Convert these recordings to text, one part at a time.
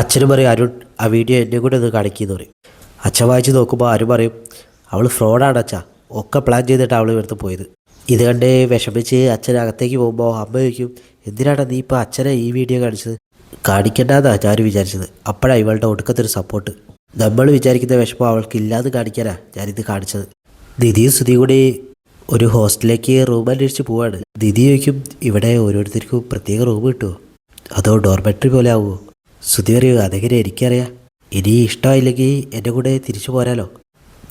അച്ഛനും പറയും അരുൺ ആ വീഡിയോ എന്നെ കൂടെ ഒന്ന് കാണിക്കുന്നു പറയും. അച്ഛൻ വായിച്ച് നോക്കുമ്പോൾ അരുൺ പറയും അവൾ ഫ്രോഡാണ് അച്ഛ ഒക്കെ പ്ലാൻ ചെയ്തിട്ട് അവൾ ഇവിടുത്തെ പോയത്. ഇത് കണ്ട് വിഷമിച്ച് അച്ഛൻ അകത്തേക്ക് പോകുമ്പോൾ അമ്മ ചോദിക്കും എന്തിനാണ് നീ ഇപ്പോൾ അച്ഛനെ ഈ വീഡിയോ കാണിച്ചത്? കാണിക്കണ്ടെന്നാണ് ഞാൻ വിചാരിച്ചത്. അപ്പോഴാണ് ഇവളുടെ ഒടുക്കത്തൊരു സപ്പോർട്ട് നമ്മൾ വിചാരിക്കുന്ന വിഷമം അവൾക്ക് ഇല്ലാതെ കാണിക്കാനാ ഞാനിത് കാണിച്ചത്. നിധിയും സ്തുതി കൂടി ഒരു ഹോസ്റ്റലിലേക്ക് റൂം അന്വേഷിച്ച് പോവാണ്. നിധി ചോദിക്കും ഇവിടെ ഓരോരുത്തർക്കും പ്രത്യേക റൂം കിട്ടുമോ അതോ ഡോർമെട്രി പോലെ ആവുമോ സ്തുതി പറയൂ അതെങ്ങനെ എനിക്കറിയാം. ഇനി ഇഷ്ടമായില്ലെങ്കിൽ എന്റെ കൂടെ തിരിച്ചു പോരാലോ.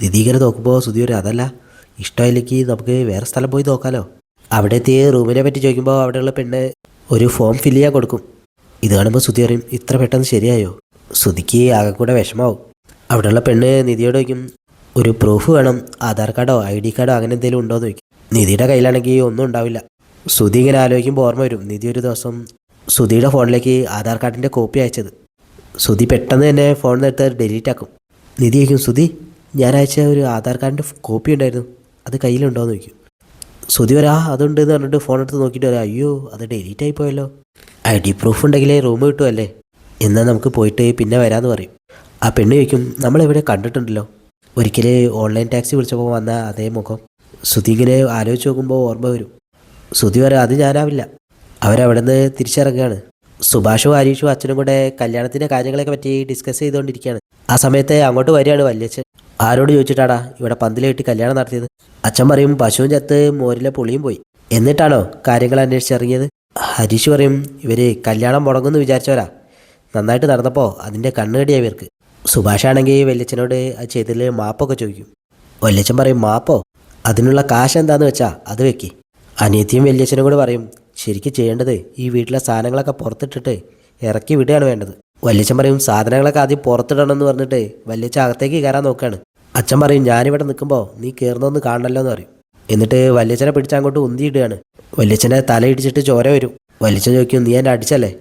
ദിദീകരെ നോക്കുമ്പോൾ ശ്രുതി പറയും അതല്ല ഇഷ്ടമായില്ലെങ്കിൽ നമുക്ക് വേറെ സ്ഥലം പോയി നോക്കാലോ. അവിടെ എത്തി റൂമിനെ പറ്റി ചോദിക്കുമ്പോൾ അവിടെയുള്ള പെണ്ണ് ഒരു ഫോം ഫില്ല് ചെയ്യാൻ കൊടുക്കും. ഇത് കാണുമ്പോൾ ശ്രുതി പറയും ഇത്ര പെട്ടെന്ന് ശരിയായോ? ശ്രുതിക്ക് ആകെ കൂടെ വിഷമാവും. അവിടെയുള്ള പെണ്ണ് നിധിയോട് ചോദിക്കും ഒരു പ്രൂഫ് വേണം ആധാർ കാർഡോ ഐ ഡി കാർഡോ അങ്ങനെ എന്തെങ്കിലും ഉണ്ടോ എന്ന് ചോദിക്കും. നിധിയുടെ കയ്യിലാണെങ്കിൽ ഒന്നും ഉണ്ടാവില്ല. ശ്രുതി ഇങ്ങനെ ആലോചിക്കുമ്പോൾ ഓർമ്മ വരും നിധി ഒരു ദിവസം സുധിയുടെ ഫോണിലേക്ക് ആധാർ കാർഡിന്റെ കോപ്പി അയച്ചത്. സുധി പെട്ടെന്ന് തന്നെ ഫോണിൽ എടുത്ത് ഡിലീറ്റ് ആക്കും. നിധി ചോദിക്കും സുധി ഞാൻ അയച്ച ഒരു ആധാർ കാർഡിന്റെ കോപ്പി ഉണ്ടായിരുന്നു. അത് കയ്യിലുണ്ടോ? എന്ന് ചോദിക്കും. സുധി വരാ അതുണ്ട് എന്ന് പറഞ്ഞിട്ട് ഫോൺ എടുത്ത് നോക്കിയിട്ട് വരാം അയ്യോ അത് ഡിലീറ്റ് ആയി പോയല്ലോ. ഐ ഡി പ്രൂഫ് ഉണ്ടെങ്കിലേ റൂം കിട്ടുമല്ലേ എന്നാൽ നമുക്ക് പോയിട്ട് പിന്നെ വരാമെന്ന് പറയും. ആ പെണ്ണ് ചോദിക്കും നമ്മളെവിടെ കണ്ടിട്ടുണ്ടല്ലോ. ഒരിക്കലേ ഓൺലൈൻ ടാക്സി വിളിച്ചപ്പോൾ വന്ന അതേ മുഖം. സുധി ഇങ്ങനെ ആലോചിച്ച് നോക്കുമ്പോൾ ഓർമ്മ വരും. സുധി പറയാം അത് ഞാനാവില്ല. അവരവിടെ നിന്ന് തിരിച്ചിറങ്ങുകയാണ്. സുഭാഷും ഹരീഷും അച്ഛനും കൂടെ കല്യാണത്തിന്റെ കാര്യങ്ങളെയൊക്കെ പറ്റി ഡിസ്കസ് ചെയ്തുകൊണ്ടിരിക്കുകയാണ്. ആ സമയത്ത് അങ്ങോട്ട് വരികയാണ് വല്യച്ഛൻ. ആരോട് ചോദിച്ചിട്ടാടാ ഇവിടെ പന്തൽ കെട്ടി കല്യാണം നടത്തിയത്? അച്ഛൻ പറയും പശുവും ചത്ത് മോരിലെ പുളിയും പോയി. എന്നിട്ടാണോ കാര്യങ്ങൾ അന്വേഷിച്ചിറങ്ങിയത് ഹരീഷ് പറയും ഇവർ കല്യാണം മുടങ്ങുമെന്ന് വിചാരിച്ചവരാ. നന്നായിട്ട് നടന്നപ്പോൾ അതിന്റെ കണ്ണുകടിയായി ഇവർക്ക്. സുഭാഷാണെങ്കിൽ വല്യച്ഛനോട് അത് ചെയ്തതിൽ മാപ്പൊക്കെ ചോദിക്കും. വല്യച്ഛൻ പറയും മാപ്പോ? അതിനുള്ള കാശ് എന്താന്ന് വെച്ചാ അത് വെക്കി. അനിയത്തിയും വല്യച്ഛനും കൂടെ പറയും ശരിക്കും ചെയ്യേണ്ടത് ഈ വീട്ടിലെ സാധനങ്ങളൊക്കെ പുറത്തിട്ടിട്ട് ഇറക്കി വിടുകയാണ് വേണ്ടത്. വല്യച്ഛൻ പറയും സാധനങ്ങളൊക്കെ ആദ്യം പുറത്തിടണം എന്ന് പറഞ്ഞിട്ട് വല്യച്ഛ അകത്തേക്ക് കയറാൻ നോക്കുകയാണ് അച്ഛൻ പറയും ഞാനിവിടെ നിൽക്കുമ്പോൾ നീ കയറുന്നൊന്ന് കാണണല്ലോ എന്ന് പറയും. എന്നിട്ട് വല്യച്ഛനെ പിടിച്ച് അങ്ങോട്ട് ഉന്തിയിടുകയാണ്. വല്യച്ഛനെ തലയിടിച്ചിട്ട് ചോര വരും. വല്യച്ഛൻ ചോദിക്കും നീ എന്നെ അടിച്ചല്ലേ?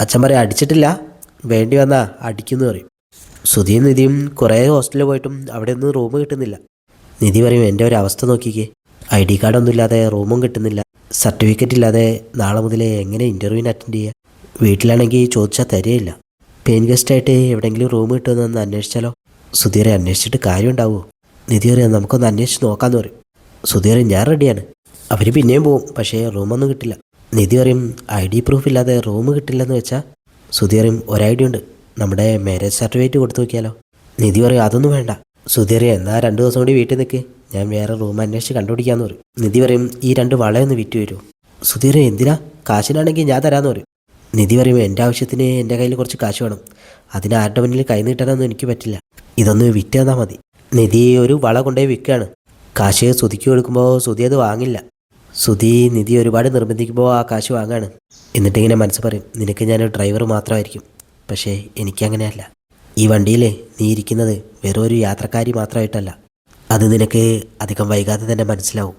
അച്ഛൻ പറയും അടിച്ചിട്ടില്ല. വേണ്ടി വന്നാ അടിക്കുന്നു പറയും. സുധിയും നിധിയും കുറേ ഹോസ്റ്റലിൽ പോയിട്ടും അവിടെ ഒന്നും റൂം കിട്ടുന്നില്ല. നിധി പറയും എന്റെ ഒരു അവസ്ഥ നോക്കിക്കേ. ഐ ഡി കാർഡൊന്നും ഇല്ലാതെ റൂമും കിട്ടുന്നില്ല. സർട്ടിഫിക്കറ്റ് ഇല്ലാതെ നാളെ മുതൽ എങ്ങനെ ഇന്റർവ്യൂവിന് അറ്റൻഡ് ചെയ്യുക വീട്ടിലാണെങ്കിൽ ചോദിച്ചാൽ തരികയില്ല പെയിൻ ഗസ്റ്റായിട്ട് എവിടെയെങ്കിലും റൂം കിട്ടുമെന്നൊന്ന് അന്വേഷിച്ചാലോ? സുധീറെ അന്വേഷിച്ചിട്ട് കാര്യം ഉണ്ടാവുമോ നിധി പറയാം നമുക്കൊന്ന് അന്വേഷിച്ച് നോക്കാമെന്ന് പറയും. സുധീറെ ഞാൻ റെഡിയാണ് അവർ പിന്നെയും പോവും പക്ഷേ റൂമൊന്നും കിട്ടില്ല. നിധി പറയും ഐ ഡി പ്രൂഫ് ഇല്ലാതെ റൂം കിട്ടില്ലെന്ന് വെച്ചാൽ സുധീറും ഒരു ഐ ഡി ഉണ്ട്. നമ്മുടെ മാരേജ് സർട്ടിഫിക്കറ്റ് കൊടുത്തു നോക്കിയാലോ? നിധി പറയും അതൊന്നും വേണ്ട. സുധീർ എന്നാ രണ്ട് ദിവസം കൂടി വീട്ടിൽ നിൽക്ക് ഞാൻ വേറെ റൂം അന്വേഷിച്ച് കണ്ടുപിടിക്കാന്ന് പറയും. നിധി പറയും ഈ രണ്ട് വളയൊന്ന് വിറ്റ് വരുമോ സുധീർ എന്തിനാ? കാശിനാണെങ്കിൽ ഞാൻ തരാമെന്ന് പറയും. നിധി പറയും എന്റെ ആവശ്യത്തിന് എന്റെ കയ്യിൽ കുറച്ച് കാശ് വേണം. അതിന് ആരുടെ മുന്നിൽ കൈ നീട്ടാനൊന്നും എനിക്ക് പറ്റില്ല. ഇതൊന്ന് വിറ്റ് തന്നാൽ മതി. നിധി ഒരു വള കൊണ്ടുപോയി വിൽക്കുകയാണ്. കാശ് സുധിക്ക് കൊടുക്കുമ്പോൾ സുധി അത് വാങ്ങില്ല. സുധി നിധി ഒരുപാട് നിർബന്ധിക്കുമ്പോൾ ആ കാശ് വാങ്ങാണ്. എന്നിട്ടിങ്ങനെ മനസ്സ് പറയും നിനക്ക് ഞാനൊരു ഡ്രൈവർ മാത്രമായിരിക്കും. പക്ഷേ എനിക്കങ്ങനെയല്ല. ഈ വണ്ടിയിൽ നീ ഇരിക്കുന്നത് വെറും ഒരു യാത്രക്കാരി മാത്രമായിട്ടല്ല അത് നിനക്ക് അധികം വൈകാതെ തന്നെ മനസ്സിലാവും.